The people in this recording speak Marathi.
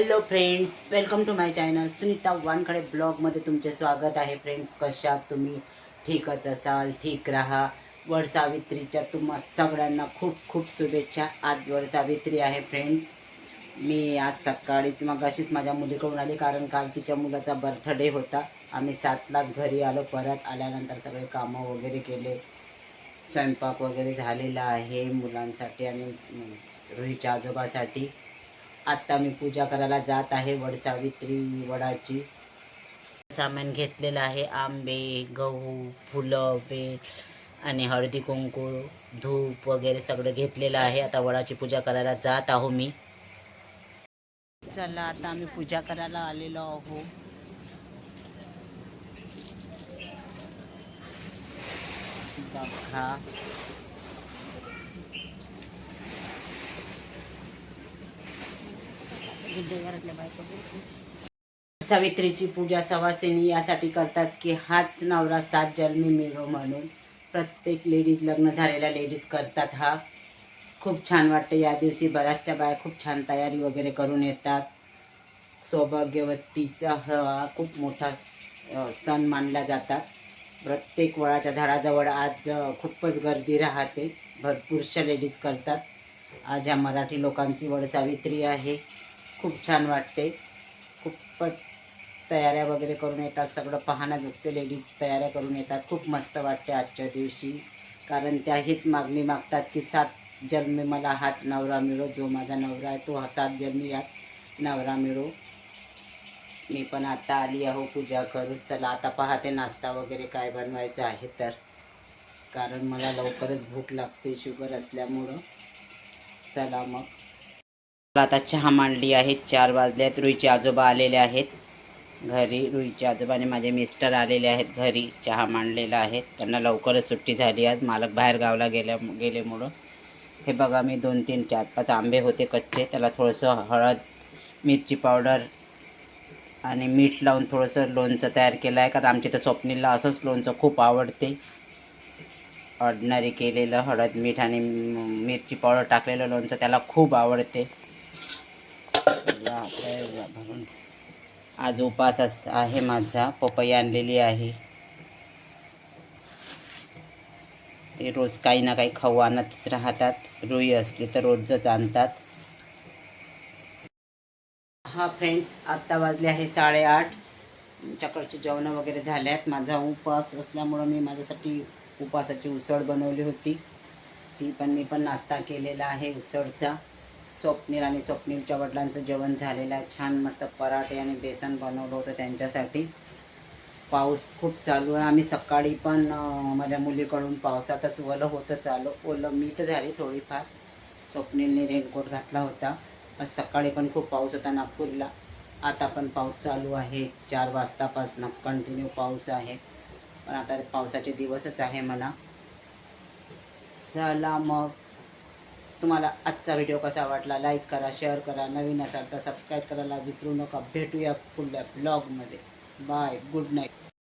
Hello friends welcome to my channel Sunita Wankhede ब्लॉगमध्ये तुमचे स्वागत आहे. फ्रेंड्स कशात तुम्ही? ठीकच असाल ठीक राहा. वडसावित्रीच्या तुम्हा सगळ्यांना खूप खूप शुभेच्छा. आज वडसावित्री आहे फ्रेंड्स मी आज सकाळीच मग अशीच माझ्या मुलीकडून आली कारण काल तिच्या मुलाचा बर्थडे होता. आम्ही सातलाच घरी आलो. परत आल्यानंतर सगळे कामं वगैरे केले. स्वयंपाक वगैरे झालेला आहे मुलांसाठी आणि अं, आजोबासाठी. आत्ता मी पूजा करायला जात आहे वडसावित्री वडाची. सामान घेतलेलं आहे आंबे गहू फुलं बे आणि हळदी कुंकू धूप वगैरे सगळं घेतलेलं आहे. आता वडाची पूजा करायला जात आहो मी. चला आता आम्ही पूजा करायला आलेलो आहो. बघा. सावित्रीची पूजा सवासिनी यासाठी करतात की हाच नवरा सात जन्मी मिळो म्हणून. प्रत्येक लेडीज लग्न झालेल्या लेडीज करतात हा. खूप छान वाटतं. या दिवशी बऱ्याचशा बाया खूप छान तयारी वगैरे करून येतात. सौभाग्यवतीचा हा खूप मोठा सण मानला जातात. प्रत्येक वळाच्या झाडाजवळ आज खूपच गर्दी राहते. भरपूरशा लेडीज करतात. आज ह्या मराठी लोकांची वड सावित्री आहे. खूप छान वाटते. खूपच तयाऱ्या वगैरे करून येतात सगळं पाहणं झुकते लेडीज तयाऱ्या करून येतात. खूप मस्त वाटते आजच्या दिवशी. कारण त्या हीच मागणी मागतात की सात जन्मी मला हाच नवरा मिळो जो माझा नवरा आहे तो हा सात जन्मी हाच नवरा मिळो. मी पण आता आली आहो पूजा करून. चला आता पाहते नाश्ता वगैरे काय बनवायचं आहे तर. कारण मला लवकरच भूक लागते शुगर असल्यामुळं. चला मग. आता चहा मांडली आहे चार वाजल्यात रुईचे आजोबा आलेले आहेत. घरी रुईचे आजोबा आणि माझे मिस्टर आलेले आहेत घरी चहा मांडलेला आहे. त्यांना लवकरच सुट्टी झाली आज मालक बाहेर गावला गेल्या गेलेमुळं हे बघा मी दोन तीन चार पाच आंबे होते कच्चे त्याला थोडंसं हळद मिरची पावडर आणि मीठ लावून थोडंसं लोणचं तयार केलं आहे कारण आमच्या इथं स्वप्नीला असंच लोणचं खूप आवडते. ऑर्डनरी केलेलं हळद मीठ आणि मिरची पावडर टाकलेलं लोणचं त्याला खूप आवडते. बापरे, भरून आज उपास आहे माझा. पपई आणलेली आहे. ते रोज काही ना काही खाऊ आणतच राहतात. रुई असली तर रोजच आणतात. हा फ्रेंड्स आत्ता वाजले आहे साडेआठ. आमच्याकडचे जेवणं वगैरे झाल्यात. आहेत माझा उपवास असल्यामुळं मी माझ्यासाठी उपासाची उसळ बनवली होती. ती पण मी पण नाश्ता केलेला आहे उसळचा. स्वप्नील आणि स्वप्नीलच्या वडिलांचं जेवण झालेलं आहे. छान मस्त पराठे आणि बेसन बनवलं होतं त्यांच्यासाठी. पाऊस खूप चालू आहे. आम्ही सकाळी पण माझ्या मुलीकडून पावसातच ओलं होतं चालू. ओलं मीठ झाली थोडीफार. स्वप्नीलने रेनकोट घातला होता. आज सकाळी पण खूप पाऊस होता नागपूरला. आता पण पाऊस चालू आहे. चार वाजतापासून कंटिन्यू पाऊस आहे. पण आता पावसाचे दिवसच आहे म्हणा. चला मग. तुम्हाला आजचा व्हिडिओ कसा वाटला लाईक करा शेअर करा नवीन असाल तर सबस्क्राईब करायला विसरू नका. भेटूया पुढल्या ब्लॉगमध्ये बाय गुड नाईट